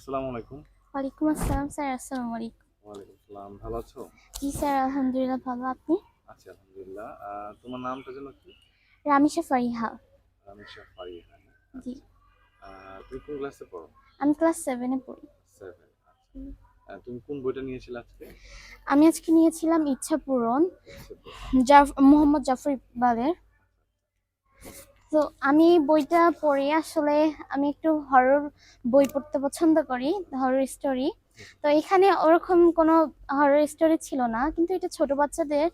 আসসালামু আলাইকুম। ওয়ালাইকুম আসসালাম স্যার আসসালামু আলাইকুম। ওয়ালাইকুম আসসালাম ভালো আছো? জি স্যার আলহামদুলিল্লাহ ভালো। আপনি? আচ্ছা আলহামদুলিল্লাহ। তোমার নামটা যেন কি? রামিশা ফারিহা। রামেশা ফারিহা জি। তুমি কোন ক্লাসে পড়ো? আমি ক্লাস সেভেনে পড়ি। সেভেন আচ্ছা। তুমি কোন বইটা নিয়েছিলে আজকে? আমি আজকে নিয়েছিলাম ইচ্ছা পূরণ আচ্ছা, মোহাম্মদ জাফর ইকবালের তো আমি বইটা পড়ে আসলে আমি একটু হরর বই পড়তে পছন্দ করি হরর স্টোরি তো এখানে ওরকম কোনো হরর স্টোরি ছিল না, কিন্তু এটা ছোট বাচ্চাদের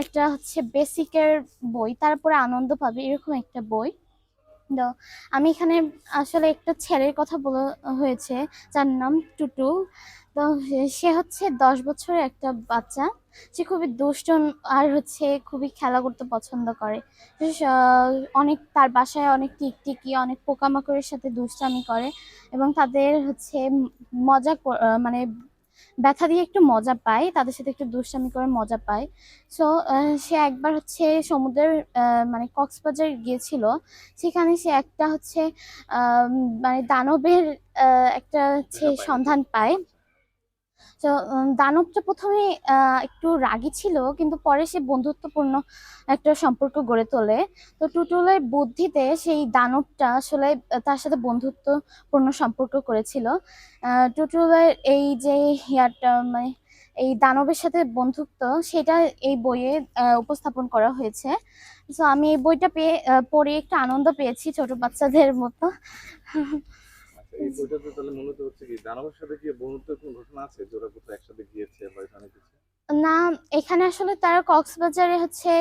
একটা হচ্ছে বেসিকের বই, তারপরে আনন্দ পাবে এরকম একটা বই। তো আমি এখানে আসলে একটা ছেলের কথা বলা হয়েছে, যার নাম টুটু। তো সে হচ্ছে দশ বছরের একটা বাচ্চা। সে খুবই দুষ্ট আর হচ্ছে খুবই খেলা করতে পছন্দ করে। অনেক তার বাসায় অনেক টিকটিকি অনেক পোকামাকড়ের সাথে দুষ্টামি করে এবং তাদের হচ্ছে মজা মানে ব্যথা দিয়ে একটু মজা পায় তাদের সাথে একটু দুষ্টামি করে মজা পায়। সো সে একবার হচ্ছে সমুদ্রের আহ, মানে কক্সবাজার গিয়েছিল সেখানে সে একটা হচ্ছে মানে দানবের আহ, একটা হচ্ছে সন্ধান পায়। তো দানবটা প্রথমে একটু রাগী ছিল, কিন্তু পরে সে বন্ধুত্বপূর্ণ একটা সম্পর্ক গড়ে তোলে। তো টুটুলের বুদ্ধিতে সেই দানবটা আসলে তার সাথে বন্ধুত্বপূর্ণ সম্পর্ক করেছিল। টুটুলের এই যে ইয়ারটা মানে এই দানবের সাথে বন্ধুত্ব, সেটা এই বইয়ে উপস্থাপন করা হয়েছে। তো আমি এই বইটা পেয়ে পড়ে একটু আনন্দ পেয়েছি ছোট বাচ্চাদের মতো। এই বইটাতে তাহলে মূলত হচ্ছে কি দানবের সাথে কি বন্ধুত্বের কোনো ঘটনা আছে? যে কোথাও একসাথে গিয়েছে বা এখানে কিছু? না এখানে আসলে তারা কক্সবাজারে হচ্ছে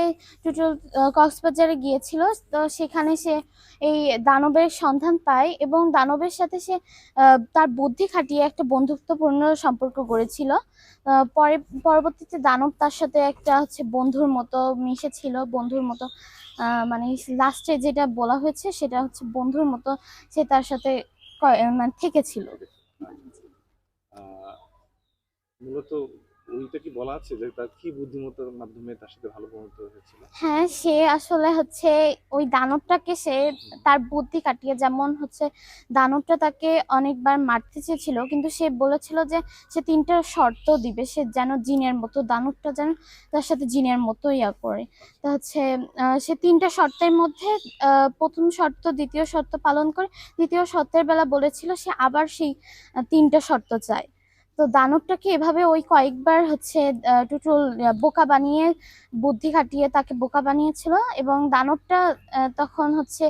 টুটুল কক্সবাজারে গিয়েছিল। তো সেখানে সে এই দানবের সন্ধান পায় এবং দানবের সাথে সে তার বুদ্ধি খাটিয়ে একটা বন্ধুত্বপূর্ণ সম্পর্ক গড়েছিল। পরে পরবর্তীতে দানব তার সাথে একটা হচ্ছে বন্ধুর মতো মিশেছিল বন্ধুর মতো মানে লাস্টে যেটা বলা হয়েছে সেটা হচ্ছে বন্ধুর মতো সে তার সাথে মানে থেকেছিল। আহ, মূলত ওইটা কি বলা আছে যে তার কি বুদ্ধিমত্তার মাধ্যমে তার সাথে ভালো বন্ধুত্ব হয়েছিল? হ্যাঁ সে আসলে হচ্ছে ওই দানবটাকে সে তার বুদ্ধি কাটিয়ে, যেমন হচ্ছে দানবটা তাকে অনেকবার মারতে চেয়েছিল, কিন্তু সে বলেছিল যে সে তিনটা শর্ত দিবে, সে যেন জিনের মতো, দানবটা যেন তার সাথে জিনের মতো ইয়া করে। তা হচ্ছে সে তিনটা শর্তের মধ্যে প্রথম শর্ত, দ্বিতীয় শর্ত পালন করে, দ্বিতীয় শর্তের বেলা বলেছিল সে আবার সেই তিনটা শর্ত চায়। তো দানবটাকে এভাবে ওই কয়েকবার হচ্ছে টুটুল বোকা বানিয়ে বুদ্ধি খাটিয়ে তাকে বোকা বানিয়েছিল এবং দানবটা তখন হচ্ছে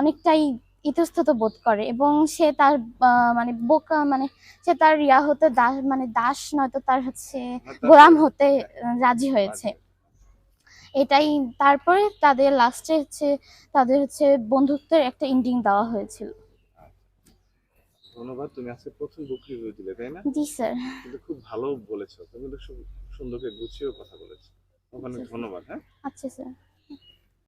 অনেকটাই ইতস্তত বোধ করে এবং সে তার আহ, মানে বোকা মানে সে তার ইয়া হতে দাস মানে দাস নয়তো তার হচ্ছে মানে গোলাম হতে রাজি হয়েছে। এটাই তারপরে তাদের লাস্টে হচ্ছে তাদের হচ্ছে বন্ধুত্বের একটা ইন্ডিং দেওয়া হয়েছিল। ধন্যবাদ তুমি আজকে প্রথম বুক হয়ে দিলে তাই না? জি স্যার। কিন্তু খুব ভালো বলেছ তুমি তো সুন্দরকে গুছিয়েও কথা বলেছ। অনেক আচ্ছা। ধন্যবাদ হ্যাঁ? আচ্ছা স্যার।